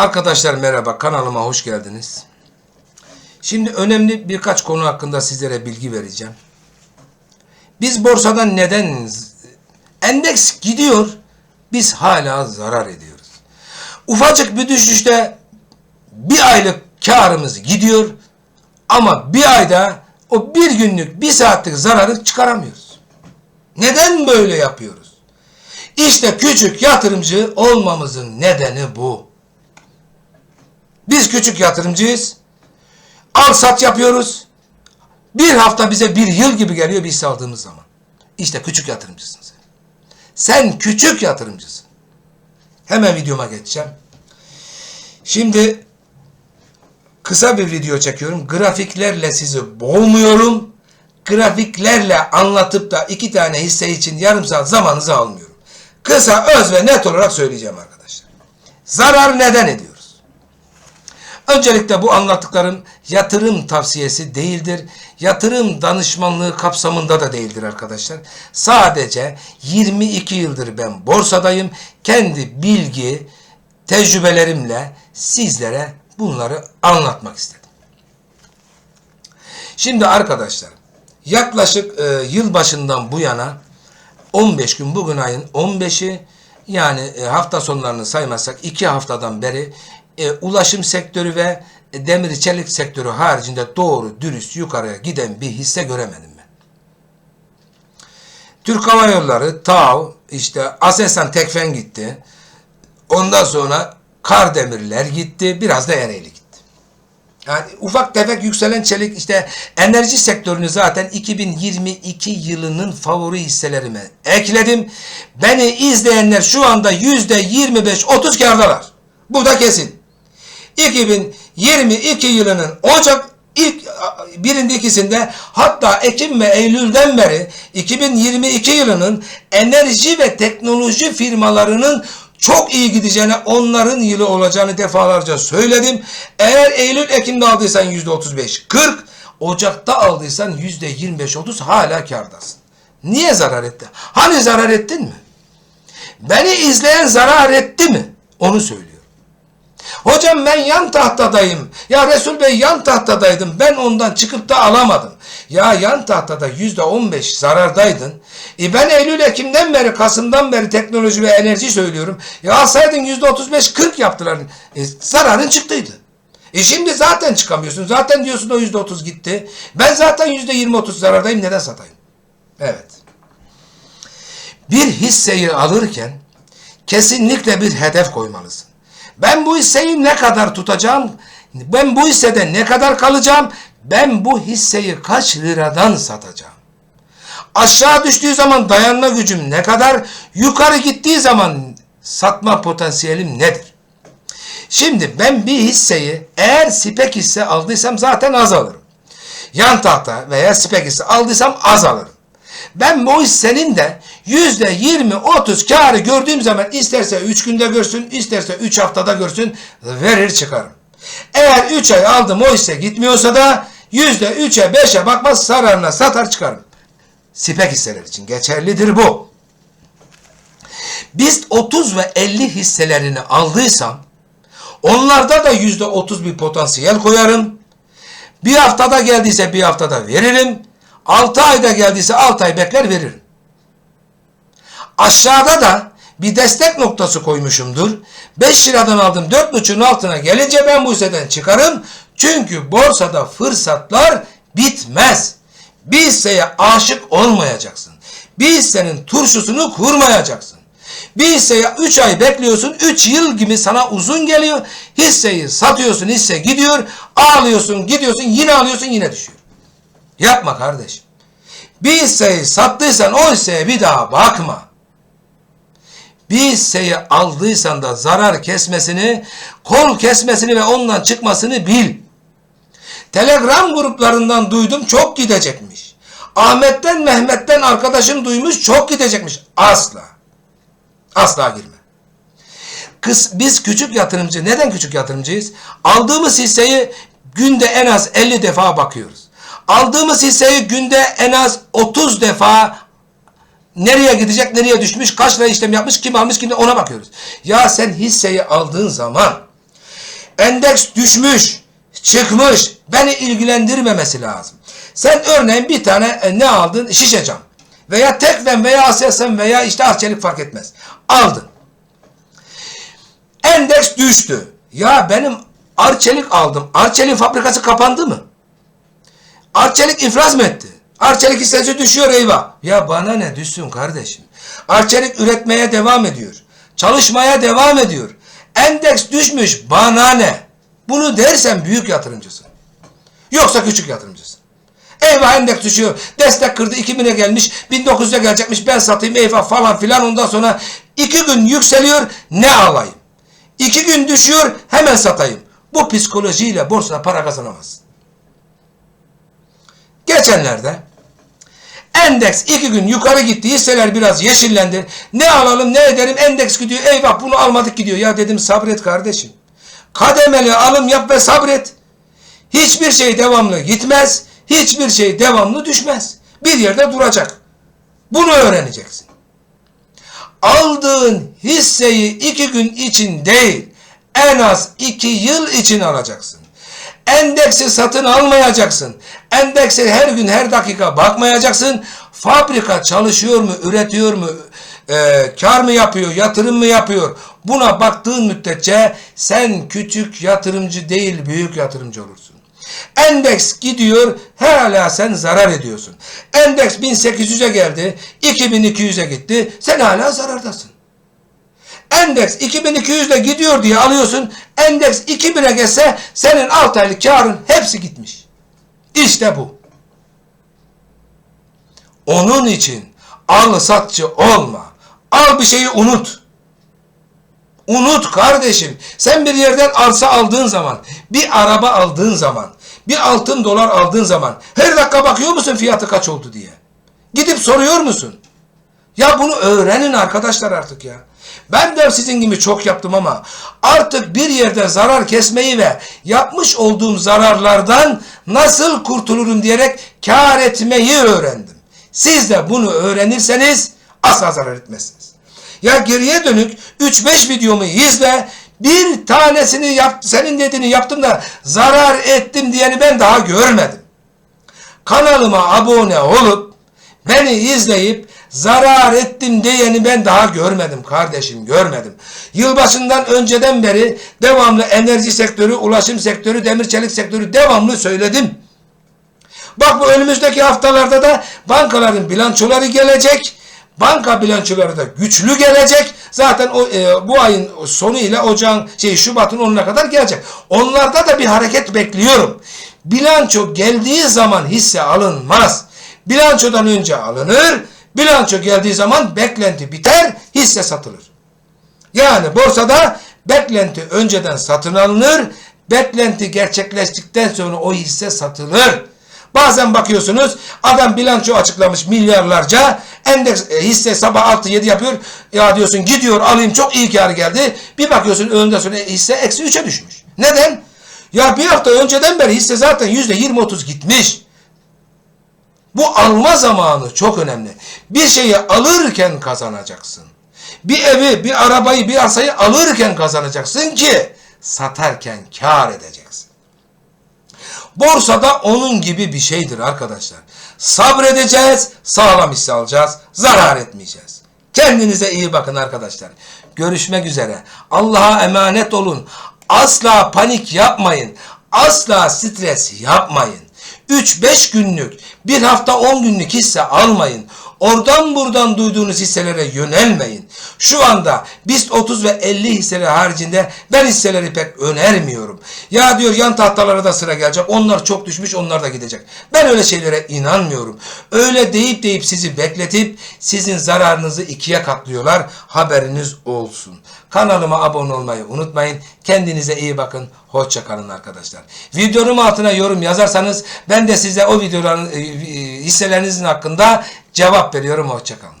Arkadaşlar merhaba kanalıma hoş geldiniz. Şimdi önemli birkaç konu hakkında sizlere bilgi vereceğim. Biz borsadan neden endeks gidiyor biz hala zarar ediyoruz. Ufacık bir düşüşte bir aylık karımız gidiyor ama bir ayda o bir günlük bir saatlik zararı çıkaramıyoruz. Neden böyle yapıyoruz? İşte küçük yatırımcı olmamızın nedeni bu. Biz küçük yatırımcıyız. Al sat yapıyoruz. Bir hafta bize bir yıl gibi geliyor bir hisse aldığımız zaman. İşte küçük yatırımcısın sen. Sen küçük yatırımcısın. Hemen videoma geçeceğim. Şimdi kısa bir video çekiyorum. Grafiklerle sizi boğmuyorum. Grafiklerle anlatıp da iki tane hisse için yarım saat zamanınızı almıyorum. Kısa, öz ve net olarak söyleyeceğim arkadaşlar. Zarar neden ediyoruz? Öncelikle bu anlattıklarım yatırım tavsiyesi değildir. Yatırım danışmanlığı kapsamında da değildir arkadaşlar. Sadece 22 yıldır ben borsadayım. Kendi bilgi, tecrübelerimle sizlere bunları anlatmak istedim. Şimdi arkadaşlar yaklaşık e, yılbaşından bu yana 15 gün bugün ayın 15'i yani e, hafta sonlarını saymazsak 2 haftadan beri e, ulaşım sektörü ve e, demir çelik sektörü haricinde doğru dürüst yukarıya giden bir hisse göremedim ben. Türk Hava Yolları, TAV, işte Aselsan Tekfen gitti. Ondan sonra Kardemirler gitti. Biraz da Ereğli gitti. Yani ufak tefek yükselen çelik işte enerji sektörünü zaten 2022 yılının favori hisselerime ekledim. Beni izleyenler şu anda yüzde 25-30 kardalar. Bu da kesin. 2022 yılının Ocak ilk birinde ikisinde hatta Ekim ve Eylül'den beri 2022 yılının enerji ve teknoloji firmalarının çok iyi gideceğine, onların yılı olacağını defalarca söyledim. Eğer Eylül, Ekim'de aldıysan %35, 40, Ocak'ta aldıysan %25, 30 hala kardasın. Niye zarar etti? Hani zarar ettin mi? Beni izleyen zarar etti mi? Onu söylüyor. Hocam ben yan tahtadayım. Ya Resul Bey yan tahtadaydım. Ben ondan çıkıp da alamadım. Ya yan tahtada yüzde on beş zarardaydın. E ben Eylül Ekim'den beri Kasım'dan beri teknoloji ve enerji söylüyorum. Ya alsaydın yüzde otuz beş kırk yaptılar. E, zararın çıktıydı. E şimdi zaten çıkamıyorsun. Zaten diyorsun o yüzde otuz gitti. Ben zaten yüzde yirmi otuz zarardayım. Neden satayım? Evet. Bir hisseyi alırken kesinlikle bir hedef koymalısın. Ben bu hisseyi ne kadar tutacağım? Ben bu hissede ne kadar kalacağım? Ben bu hisseyi kaç liradan satacağım? Aşağı düştüğü zaman dayanma gücüm ne kadar? Yukarı gittiği zaman satma potansiyelim nedir? Şimdi ben bir hisseyi eğer spek hisse aldıysam zaten az alırım. Yan tahta veya spek hisse aldıysam az alırım. Ben bu de yüzde yirmi otuz karı gördüğüm zaman isterse üç günde görsün, isterse üç haftada görsün verir çıkarım. Eğer üç ay aldım o hisse gitmiyorsa da yüzde üçe beşe bakmaz zararına satar çıkarım. Sipek hisseler için geçerlidir bu. Biz 30 ve 50 hisselerini aldıysam onlarda da yüzde 30 bir potansiyel koyarım. Bir haftada geldiyse bir haftada veririm. 6 ayda geldiyse 6 ay bekler veririm. Aşağıda da bir destek noktası koymuşumdur. 5 liradan aldım 4.5'ün altına gelince ben bu hisseden çıkarım. Çünkü borsada fırsatlar bitmez. Bir hisseye aşık olmayacaksın. Bir hissenin turşusunu kurmayacaksın. Bir hisseye 3 ay bekliyorsun, 3 yıl gibi sana uzun geliyor. Hisseyi satıyorsun, hisse gidiyor, ağlıyorsun, gidiyorsun, yine alıyorsun, yine düşüyor. Yapma kardeşim. Bir hisseyi sattıysan o hisseye bir daha bakma. Bir hisseyi aldıysan da zarar kesmesini, kol kesmesini ve ondan çıkmasını bil. Telegram gruplarından duydum çok gidecekmiş. Ahmet'ten Mehmet'ten arkadaşım duymuş çok gidecekmiş. Asla. Asla girme. Kız, biz küçük yatırımcı, neden küçük yatırımcıyız? Aldığımız hisseyi günde en az 50 defa bakıyoruz. Aldığımız hisseyi günde en az 30 defa nereye gidecek, nereye düşmüş, kaç lira işlem yapmış, kim almış, kim ona bakıyoruz. Ya sen hisseyi aldığın zaman Endeks düşmüş, çıkmış. Beni ilgilendirmemesi lazım. Sen örneğin bir tane e, ne aldın? Şişe cam. Veya tekven veya aselsan veya işte arçelik fark etmez. Aldın. Endeks düştü. Ya benim arçelik aldım. Arçelik fabrikası kapandı mı? Arçelik iflas mı etti? Arçelik hissesi düşüyor eyvah. Ya bana ne düşsün kardeşim. Arçelik üretmeye devam ediyor. Çalışmaya devam ediyor. Endeks düşmüş bana ne? Bunu dersen büyük yatırımcısın. Yoksa küçük yatırımcısın. Eyvah endeks düşüyor. Destek kırdı 2000'e gelmiş. 1900'e gelecekmiş. Ben satayım eyvah falan filan. Ondan sonra iki gün yükseliyor. Ne alayım? İki gün düşüyor. Hemen satayım. Bu psikolojiyle borsada para kazanamazsın. Geçenlerde endeks iki gün yukarı gitti. Hisseler biraz yeşillendi. Ne alalım ne edelim endeks gidiyor. Eyvah bunu almadık gidiyor. Ya dedim sabret kardeşim. Kademeli alım yap ve sabret. Hiçbir şey devamlı gitmez. Hiçbir şey devamlı düşmez. Bir yerde duracak. Bunu öğreneceksin. Aldığın hisseyi iki gün için değil, en az iki yıl için alacaksın. Endeksi satın almayacaksın. Endekse her gün her dakika bakmayacaksın. Fabrika çalışıyor mu, üretiyor mu, e, kar mı yapıyor, yatırım mı yapıyor? Buna baktığın müddetçe sen küçük yatırımcı değil büyük yatırımcı olursun. Endeks gidiyor hala sen zarar ediyorsun. Endeks 1800'e geldi 2200'e gitti sen hala zarardasın. Endeks 2200'de gidiyor diye alıyorsun. Endeks 2000'e geçse senin 6 aylık karın hepsi gitmiş. İşte bu. Onun için al satçı olma. Al bir şeyi unut. Unut kardeşim. Sen bir yerden arsa aldığın zaman, bir araba aldığın zaman, bir altın dolar aldığın zaman her dakika bakıyor musun fiyatı kaç oldu diye? Gidip soruyor musun? Ya bunu öğrenin arkadaşlar artık ya. Ben de sizin gibi çok yaptım ama artık bir yerde zarar kesmeyi ve yapmış olduğum zararlardan nasıl kurtulurum diyerek kar etmeyi öğrendim. Siz de bunu öğrenirseniz asla zarar etmezsiniz. Ya geriye dönük 3-5 videomu izle bir tanesini yap, senin dediğini yaptım da zarar ettim diyeni ben daha görmedim. Kanalıma abone olup beni izleyip zarar ettim diyeni ben daha görmedim kardeşim görmedim. Yılbaşından önceden beri devamlı enerji sektörü, ulaşım sektörü, demir çelik sektörü devamlı söyledim. Bak bu önümüzdeki haftalarda da bankaların bilançoları gelecek. Banka bilançoları da güçlü gelecek. Zaten o e, bu ayın sonu ile ocağın şey Şubat'ın 10'una kadar gelecek. Onlarda da bir hareket bekliyorum. Bilanço geldiği zaman hisse alınmaz. Bilançodan önce alınır. Bilanço geldiği zaman beklenti biter, hisse satılır. Yani borsada beklenti önceden satın alınır, beklenti gerçekleştikten sonra o hisse satılır. Bazen bakıyorsunuz adam bilanço açıklamış milyarlarca endeks e, hisse sabah 6-7 yapıyor. Ya diyorsun gidiyor alayım çok iyi kar geldi. Bir bakıyorsun öğleden sonra hisse eksi 3'e düşmüş. Neden? Ya bir hafta önceden beri hisse zaten %20-30 gitmiş. Bu alma zamanı çok önemli. Bir şeyi alırken kazanacaksın. Bir evi, bir arabayı, bir arsayı alırken kazanacaksın ki satarken kar edeceksin. Borsada onun gibi bir şeydir arkadaşlar. Sabredeceğiz, sağlam hisse alacağız, zarar etmeyeceğiz. Kendinize iyi bakın arkadaşlar. Görüşmek üzere. Allah'a emanet olun. Asla panik yapmayın. Asla stres yapmayın. 3-5 günlük, bir hafta 10 günlük hisse almayın. Oradan buradan duyduğunuz hisselere yönelmeyin. Şu anda BIST 30 ve 50 hisseleri haricinde ben hisseleri pek önermiyorum. Ya diyor yan tahtalara da sıra gelecek. Onlar çok düşmüş onlar da gidecek. Ben öyle şeylere inanmıyorum. Öyle deyip deyip sizi bekletip sizin zararınızı ikiye katlıyorlar. Haberiniz olsun. Kanalıma abone olmayı unutmayın. Kendinize iyi bakın. Hoşça kalın arkadaşlar. Videonun altına yorum yazarsanız ben de size o videoların e, e, hisselerinizin hakkında cevap veriyorum. Hoşça kalın.